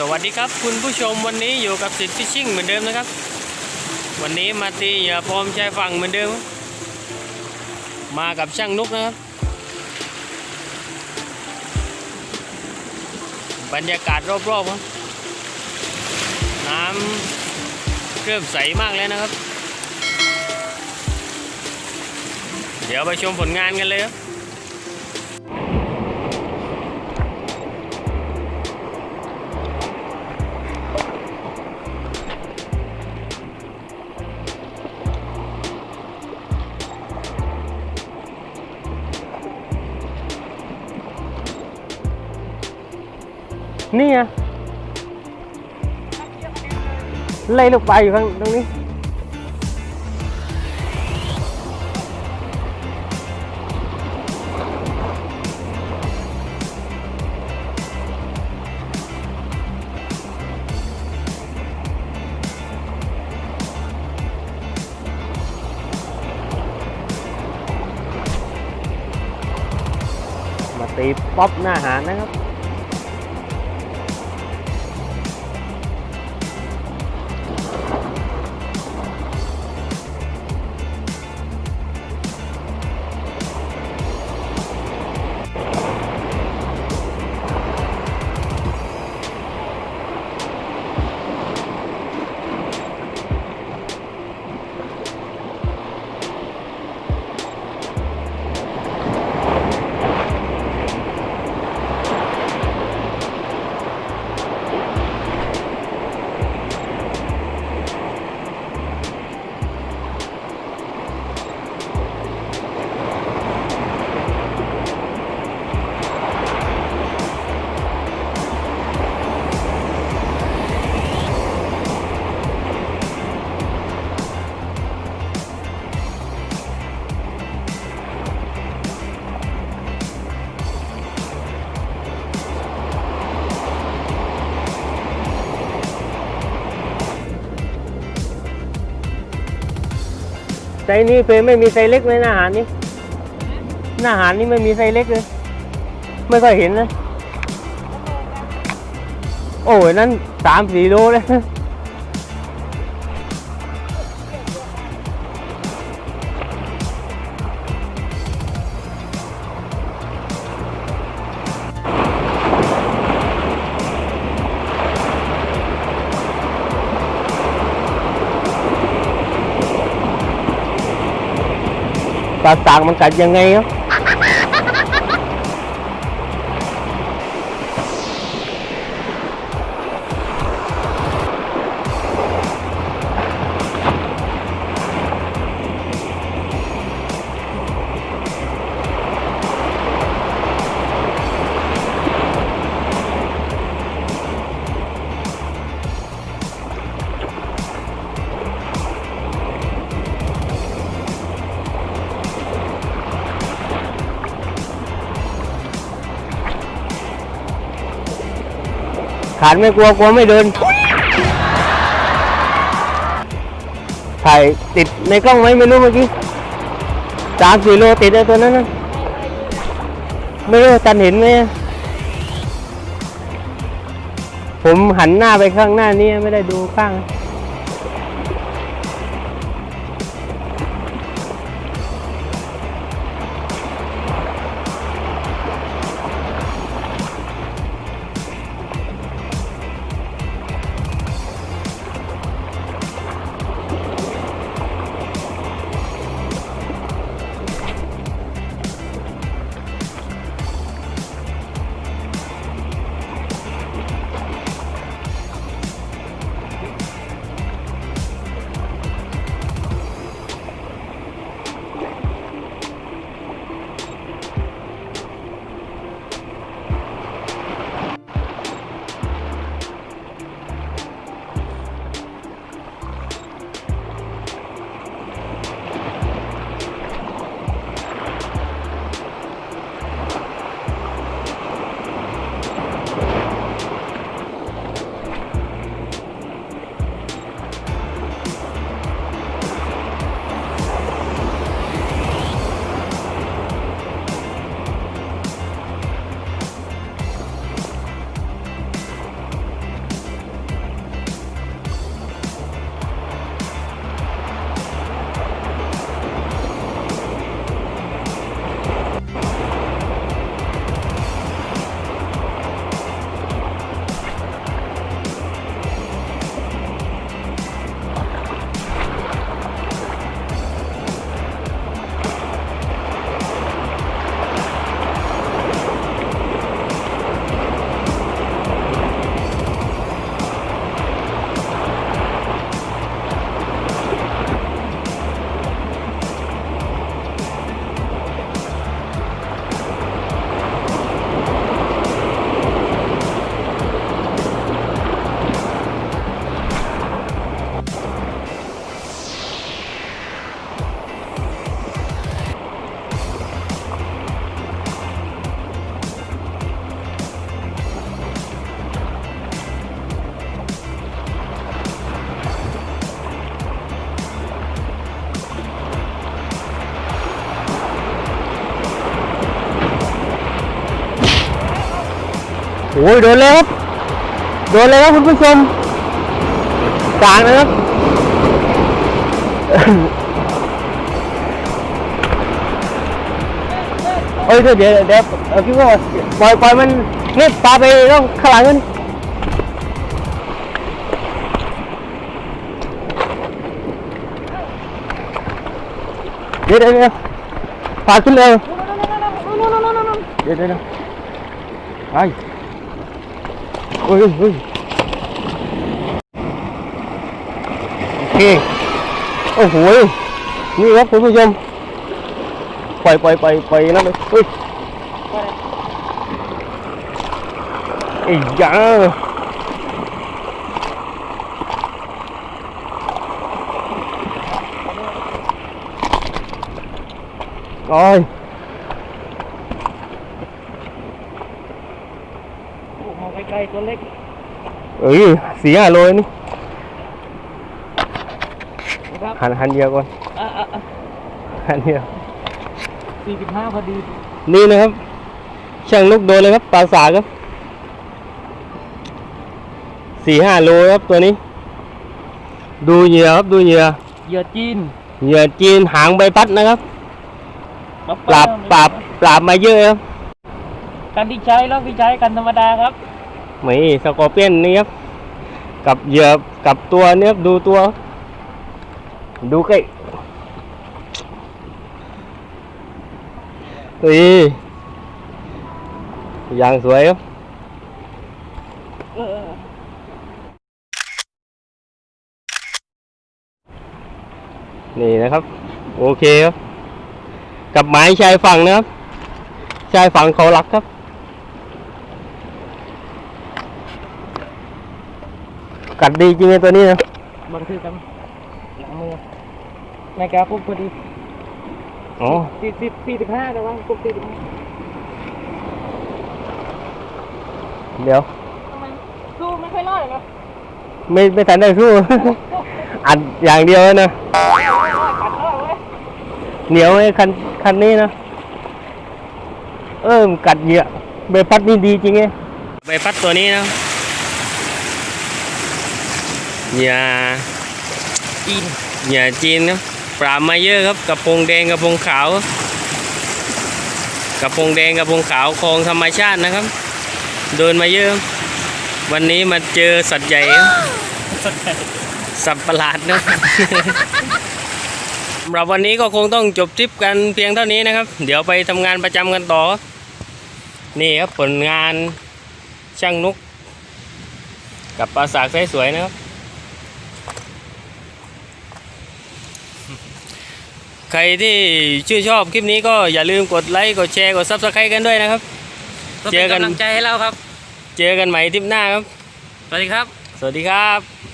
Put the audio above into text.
สวัสดีครับคุณผู้ชมวันนี้อยู่กับสิทธิฟิชชิ่งเหมือนเดิมนะครับ วันนี้มาตีเหยื่อพรมชายฝั่งเหมือนเดิม มากับช่างนุกนะครับ บรรยากาศรอบๆครับน้ำเริ่มใสมากแล้วนะครับ เดี๋ยวไปชมผลงานกันเลยครับ นี่ไงไล่ลูกปลาอยู่ข้างตรงนี้ มาตีป๊อปหน้าหารนะครับ ไซส์นี้เพไม่มีไซส์เล็กเลยหน้าหารนี้หน้าหารนี้ไม่มีไซส์เล็กเลย ไม่ค่อยเห็นนะ โอ้ยนั่นสามสี่โลเลย ปลาสางมันกัดยังไงครับานไม่กลัวกลัวไม่เดิน ถ่ายติดในกล้องไหมไม่รู้เมื่อกี้สามสี่โลติดไอ้ตัวนั้นนะไม่รู้ตันเห็นไหมผมหันหน้าไปข้างหน้านี้ไม่ได้ดูข้าง ยโดนเลยครับโดนเลยครับคุณผู้ชมกลางนะครับเอ้ยเดี๋ยวเดี๋ยวเดี๋ยวเอาคิดว่าปล่อยปล่อยมันนี่ปลาไปต้องข้างหลังมันเดี๋ยวเดี๋ยวเดี๋ยวปลาขึ้นเร็วเดี๋ยวเดี๋ยวเดี๋ยวไป เฮ้ยเฮ้ยโอเค โอ้โห นี่ครับคุณผู้ชมปล่อยปล่อยปล่อยปล่อยนั่นเลยเฮ้ยไอ้ยาโอ้ย มอง ไกลๆตัวเล็ก เอ้ยสี่ห้าโลนี่นะครับหันหันเดียวก่อนอะอะอะหันเดียวสี่สิบห้าพอดี นี่นะครับ ช่างลูกโดนเลยครับปลาสากครับสี่ห้าโลครับตัวนี้ ดูเหยื่อครับดูเหยื่อเหยื่อจีนเหยื่อจีนหางใบพัดนะครับมะปราบปราบปราบมาเยอะครับกันที่ใช้แล้วที่ใช้กันธรรมดาครับ ไม่สกอร์เปียนนี่ครับกับเหยื่อกับตัวเนี่ยดูตัว ดูใกล้เฮ้ยอย่างสวยครับนี่นะครับ โอเคครับ กับหมายชายฝั่งนะครับ ชายฝั่งเขาหลักครับ กัดดีจริงไอ้ตัวนี้นะบันทึกกันหลังมือในกาปุ๊บพอดีอ๋อสี่สิบสี่สิบห้าแต่ว่าปุ๊บสี่สิบห้าเดี๋ยวทำไมสู้ไม่ค่อยรอดเหรอไม่ไม่ทันได้สู้ อัดอย่างเดียวนะกัดรอดเว้ยเหนียวไอ้คันคันนี้นะ เออมันกัดเหยื่อใบพัดนี่ดีจริงไงใบพัดตัวนี้นะ เหยื่อจีนเหยื่อจีนครับปราบมาเยอะครับกระพงแดงกระพงขาวกระพงแดงกระพงขาวคลองธรรมชาตินะครับโดนมาเยอะครับวันนี้มาเจอสัตว์ใหญ่ครับสนใจสัตว์ประหลาดนะสำหรับวันนี้ก็คงต้องจบทริปกันเพียงเท่านี้นะครับ เดี๋ยวไปทำงานประจำกันต่อครับนี่ครับผลงานช่างนุก กับปลาสากสวยๆนะครับ ใครที่ชื่นชอบคลิปนี้ก็อย่าลืมกดไลค์กดแชร์กด Subscribe กันด้วยนะครับก็เจเป็อนกันกำลังใจให้เราครับ เจอกันใหม่ทริปหน้าครับ สวัสดีครับ สวัสดีครับ